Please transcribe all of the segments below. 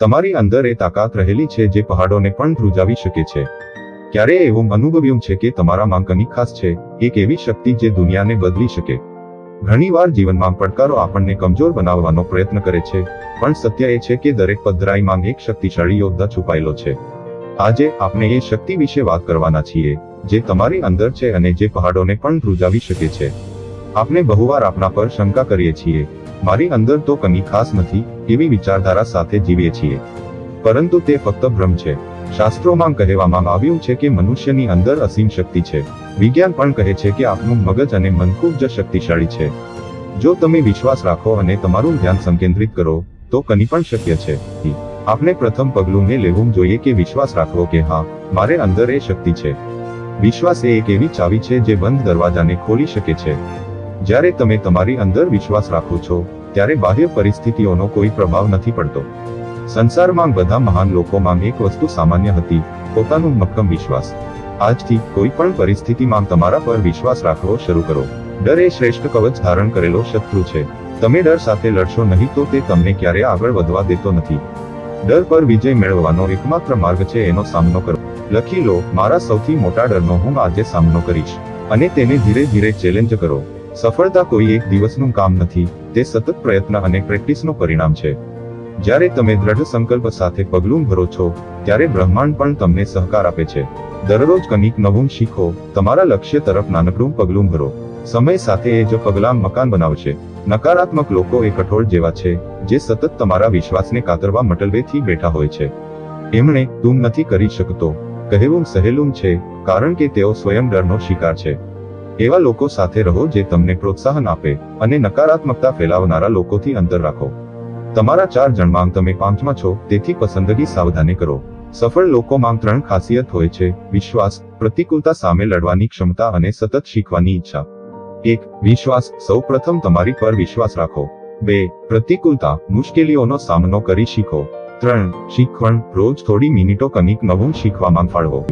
તમારી અંદર એ તાકાત રહેલી છે જે પહાડોને પણ ધ્રુજાવી શકે છે. ક્યારે એવું અનુભવ્યું છે કે તમારામાં કંઈક ખાસ છે, એક એવી શક્તિ જે દુનિયાને બદલી શકે? ઘણીવાર જીવનમાં પડકારો આપણને કમજોર બનાવવાનો પ્રયત્ન કરે છે, પણ સત્ય એ છે કે દરેક પધરાઈમાં એક શક્તિશાળી યોદ્ધા છુપાયેલો છે. આજે આપણે એ શક્તિ વિશે વાત કરવાના છીએ, જે તમારી અંદર છે અને જે પહાડોને પણ ધ્રુજાવી શકે છે. આપણે બહુવાર આપણા પર શંકા કરીએ છીએ મારી અંદર તો કમી ખાસ નથી, એવી વિચારધારા સાથે જીવીએ છીએ. પરંતુ તે ફક્ત ભ્રમ છે. શાસ્ત્રોમાં કહેવામાં આવ્યું છે કે મનુષ્યની અંદર અસીમ શક્તિ છે. વિજ્ઞાન પણ કહે છે કે આપનું મગજ અને મન ખૂબ જ શક્તિશાળી છે. જો તમે વિશ્વાસ રાખો અને તમારું ધ્યાન સંકેન્દ્રિત કરો, તો કની પણ શક્ય છે. આપણે પ્રથમ પગલું એ લેવું જોઈએ કે વિશ્વાસ રાખવો કે હા, મારે અંદર એ શક્તિ છે. વિશ્વાસ એ એક એવી ચાવી છે જે બંધ દરવાજાને ખોલી શકે છે. જ્યારે તમે તમારી અંદર વિશ્વાસ રાખો છો, ત્યારે બાહ્ય પરિસ્થિતિઓનો કોઈ પ્રભાવ નથી પડતો. સંસારમાં બધા મહાન લોકોમાં એક વસ્તુ સામાન્ય હતી, પોતાનું મક્કમ વિશ્વાસ. આજથી, કોઈ પણ પરિસ્થિતિમાં તમારા પર વિશ્વાસ રાખવો શરૂ કરો. ડર એ શ્રેષ્ઠ કવચ ધારણ કરેલો શત્રુ છે. તમે ડર સાથે લડશો નહીં તો તે તમને ક્યારે આગળ વધવા દેતો નથી. ડર પર વિજય મેળવવાનો એકમાત્ર માર્ગ છે એનો સામનો કરો લખી લો, મારા સૌથી મોટા ડરનો હું આજે સામનો કરીશ. અને તેને ધીરે ધીરે ચેલેન્જ કરો. સફળતા કોઈ એક દિવસનું કામ નથી, તે સતત પ્રયત્ન અને પ્રેક્ટિસનું પરિણામ છે. જ્યારે તમે દ્રઢ સંકલ્પ સાથે પગલું ભરો છો, ત્યારે બ્રહ્માંડ પણ તમને સહકાર આપે છે. દરરોજ કંઈક નવું શીખો, તમારા લક્ષ્ય તરફ નાનકડું પગલું ભરો. સમય સાથે એ જ પગલાં મકાન બનાવશે. નકારાત્મક લોકો એ કઠોળ જેવા છે, જે સતત તમારા વિશ્વાસને કાતરવા મટલવેથી બેઠા હોય છે. એમણે, તું નથી કરી શકતો. કહેવું સહેલું છે, કારણ કે તેઓ સ્વયં ડરનો શિકાર છે. એવા લોકો સાથે રહો જે તમને પ્રોત્સાહન આપે અને નકારાત્મકતા ફેલાવનારા લોકોથી અંતર રાખો. તમારા ચાર જણમાં તમે પાંચમાં છો, તેથી પસંદગી સાવધાને કરો. સફળ લોકોમાં ત્રણ ખાસિયત હોય છે, વિશ્વાસ, પ્રતિકૂળતા સામે લડવાની ક્ષમતા અને સતત શીખવાની ઈચ્છા. એક, વિશ્વાસ, સૌ પ્રથમ તમારી પર વિશ્વાસ રાખો. બે, પ્રતિકૂળતા, મુશ્કેલીઓનો સામનો કરી શીખો. ત્રણ, શીખવણ, રોજ થોડી મિનિટો કનિક નવું શીખવામાં ફાળવો.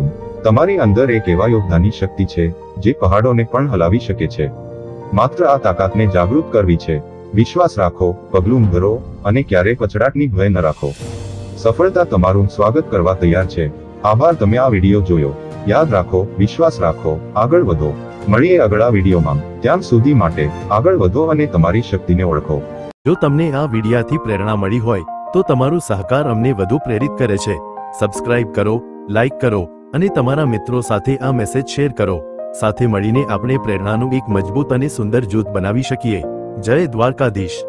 તમારી અંદર એક એવા યોદ્ધાની શક્તિ છે, જે પહાડોને પણ હલાવી શકે છે. માત્ર આ તાકાતને જાગૃત કરવી છે. વિશ્વાસ રાખો, પગલું ભરો અને ક્યારે પછડાટની ભય ન રાખો. સફળતા તમારું સ્વાગત કરવા તૈયાર છે. આભાર, તમે આ વીડિયો જોયો. યાદ રાખો, વિશ્વાસ રાખો, આગળ વધો. મળીએ આગળા વિડીયોમાં. ત્યાં સુધી માટે, આગળ વધો અને તમારી શક્તિને ઓળખો. જો તમને આ વિડિયાથી પ્રેરણા મળી હોય, તો તમારું સહકાર અમને વધુ પ્રેરિત કરે છે. સબસ્ક્રાઇબ કરો, લાઇક કરો અને તમારા મિત્રો સાથે આ મેસેજ શેર કરો. સાથે મળીને આપણે પ્રેરણાનું એક મજબૂત અને સુંદર જૂથ બનાવી શકીએ. જય દ્વારકાધીશ.